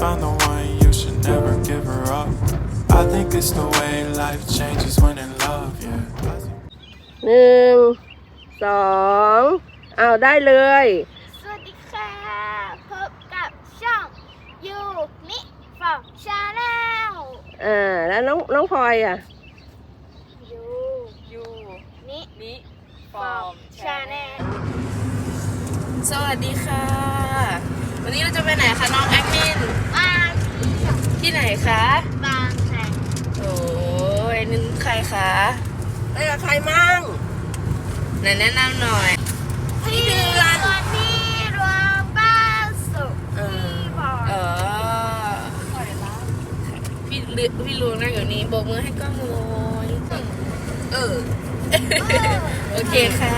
found the one, you should never give her up. I think it's the way life changes when in love, yeah. หนึ่งสองเอาได้เลย สวัสดีค่ะ พบกับช่องยูมิฟอร์ชาแนลอ่า แล้วน้องน้องพลอยอะ ยูยูมิมิฟฟออร์ร์มชาแนล สวัสดีค่ะ วันนี้เราจะไปไหนคะน้องแอดมินบางที่ไหนคะบางแสนโอ้ยนึงใครคะได้กับใครมั่งไหนแนะนำหน่อย พี่เดือนวันนี้รวมบ้านสุขเออที่บอกเออพี่ลืพี่ลุงนั่งอยู่นี่โบกมือให้กล้องเลยเออ โอเคค่ะ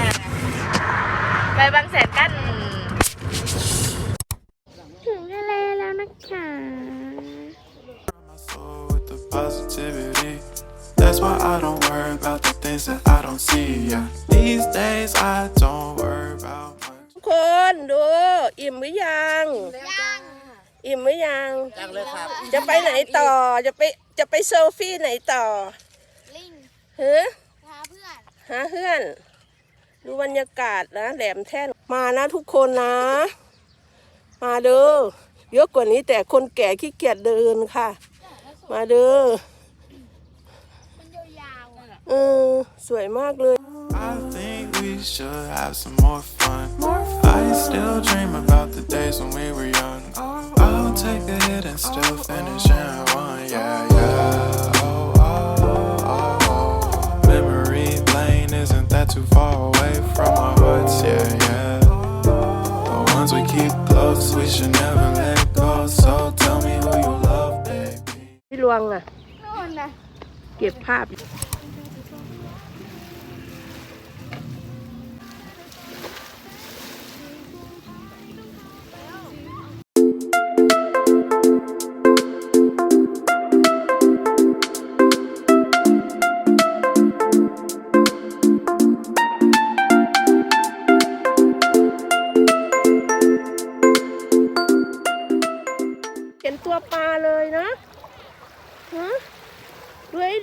ไปบางแสนกัน I don't worry about the things that I don't see. Yeah. These days I don't worry about much. ทุกคนดูอิ่มหรือยังยังอิ่มหรือยังจังเลยครับ จะไปไหนต่อ จะไปจะไปเซลฟี่ไหนต่อลิงเฮ้ยพาเพื่อนหาเพื่อน ดูบรรยากาศนะ แหลมแท่น มานะทุกคนนะ มาเด้อเยอะกว่านี้แต่คนแก่ขี้เกียจเดินค่ะ มาเด้อมันยาวๆอะ เออสวยมากเลย I think we should have some more fun. I still dream about the days when we were young. I'll take a hit and still finish in one. Yeah, yeah. Oh, oh, oh, oh. Memory lane isn't that too far away from our hearts. Yeah, yeah. The ones we keep close, we should never let go. So tell me who you love, baby. พี่ลวงอ่ะ นู่นนะ เก็บภาพ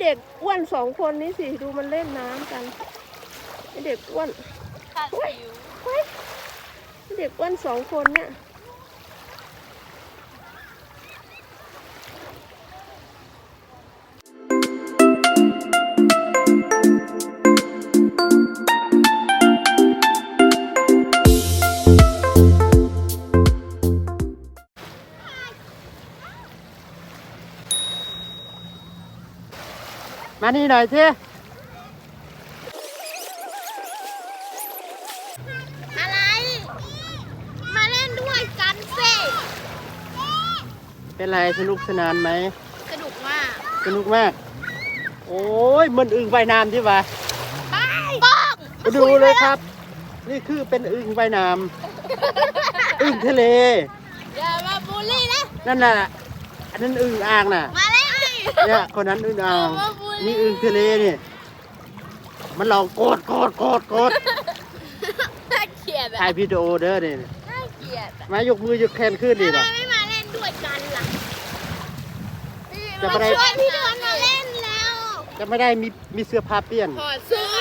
เด็กอ้วนสองคนนี้สิ ดูมันเล่นน้ำกันไอ้เด็กอ้วนขาดสิว เฮ้ยไอ้เด็กอ้วนสองคนเนี่ย มานี่หน่อยสิอะไร มาเล่นด้วยกันสิเป็นไรสนุกสนานไหม สนุกมาก สนุกมาก โอ้ยมันอึ่งใบน้ำที่ว่าไปป้องมาดูเลยครับ นี่คือเป็นอึ่งใบน้ำอึ่งทะเลอย่ามาบูลลี่นะ นั่นน่ะอันนั้นอึ่งอ่างน่ะ มา เล่นดิเนี่ยคนนั้นอึ่งอ่างมาบูลลี่นี่อึ่งทะเลนี่มันลองโกดโกดโกดโกดน่าเกลียดถ่าอะยวิดีโอเด้อนี่น่าเกลียดอะมายกมือยกแขนขึ้นดิทำไมล่ะไม่มาเล่นด้วยกันล่ะจะมาไม่ได้ชวนพี่เดือนมาเล่นแล้วจะไม่ได้มีมีเสื้อผ้าเปลี่ยนซื้อ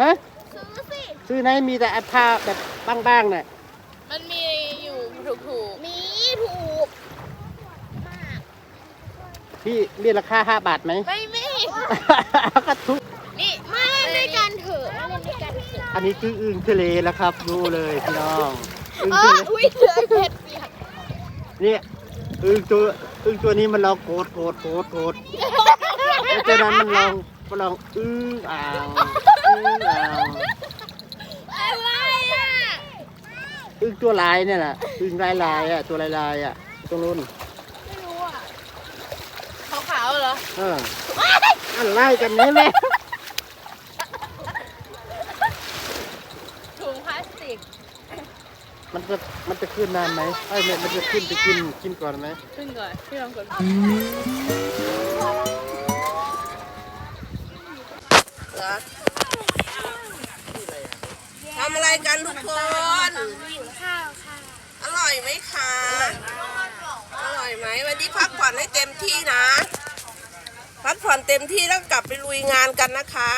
ฮะซื้อสิซื้อไหนมีแต่ผ้าแบบบ้างๆน่ะมันมีอยู่ถูกมีถูกมาก พี่มีราคาห้าบาทไหมไม่มีก็ทุกนี่มาเล่นด้วยกันเถอะมาเล่นด้วยกันเถอะอันนี้คืออึ่งทะเลแล้วครับ ดูเลยพี่น้องอึ่งเอทะอเลอุ้ยเจอเพชรเปียกเนี่ยอึ่งตัวอึ่งตัวนี้มันลองโกดโกดโกดโกดแล้วตัวนั้นมันลองมันลองอึ้งอ่างอึ้งอ่างอะไรอะอึ่งตัวลายเนี่ยน่ะอึ่งลายลายๆอะตัวลายลายๆอะตรงนู้น ไม่รู้อะ ๆขาวๆ เหรอเอออะไรกันนี่แหละถุงพลาสติกมันจะมันจะขึ้นนานไหมไอ้ยมันมันจะขึ้นไปกินกินก่อนไหมขึ้นก่อนพี่ลองกดทำอะไรกันทุกคน กินข้าวค่ะ อร่อยไหมคะ อ ผ่อนให้เต็มที่นะ พักผ่อนเต็มที่แล้วกลับไปลุยงานกันนะคะ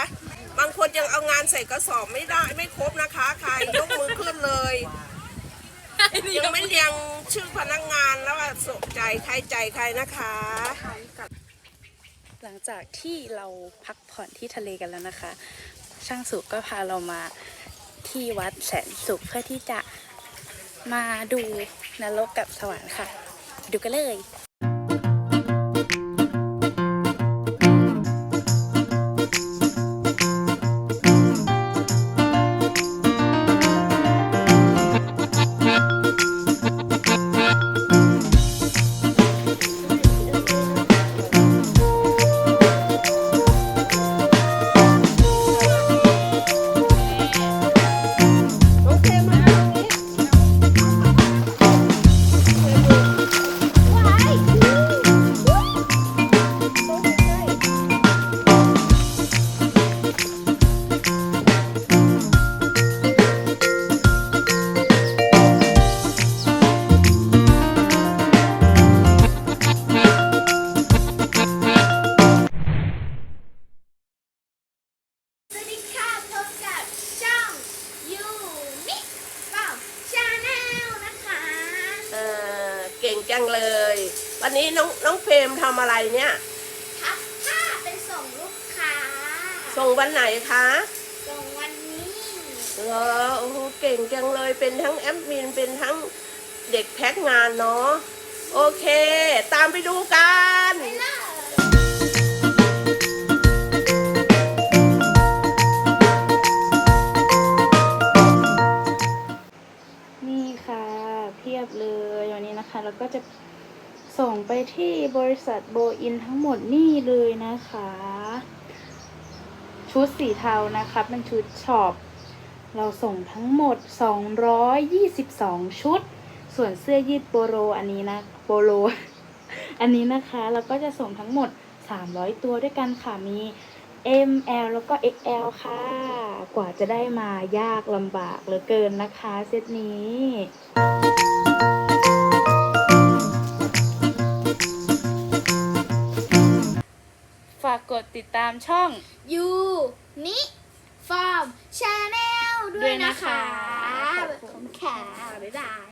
บางคนยังเอางานใส่กระสอบไม่ได้ไม่ครบนะคะ ใครยกมือขึ้นเลย ยังไม่เรียงชื่อพนักงานแล้วว่าสกใจใครใจใครนะคะ หลังจากที่เราพักผ่อนที่ทะเลกันแล้วนะคะ ช่างสุกก็พาเรามาที่วัดแสนสุขเพื่อที่จะมาดูนรกกับสวรรค์ค่ะ ดูกันเลย เลย วันนี้น้องน้องเฟรมทำอะไรเนี่ยพับผ้าไปส่งลูกค้า ส่งวันไหนคะส่งวันนี้เหรอโอ้โหเก่งจังเลยเป็นทั้งแอดมินเป็นทั้งเด็กแพ็คงานเนาะโอเค ตามไปดูกันไปเลย นนี้นะคะเราก็จะส่งไปที่บริษัทโบอินทั้งหมดนี่เลยนะคะ ชุดสีเทานะคะเป็นชุดช็อปเราส่งทั้งหมด 222 ชุด ส่วนเสื้อยืดโปโลอันนี้นะโปโล อันนี้นะคะเราก็จะส่งทั้งหมด 300 ตัวด้วยกันค่ะมี M L แล้วก็ XL ค่ะ กว่าจะได้มายากลำบากเหลือเกินนะคะ เซตนี้ ติดตามช่อง ยูมิฟอมชาแนลด้วยนะคะด้วยนะคะขอบคุณค่ะ บ๊ายบาย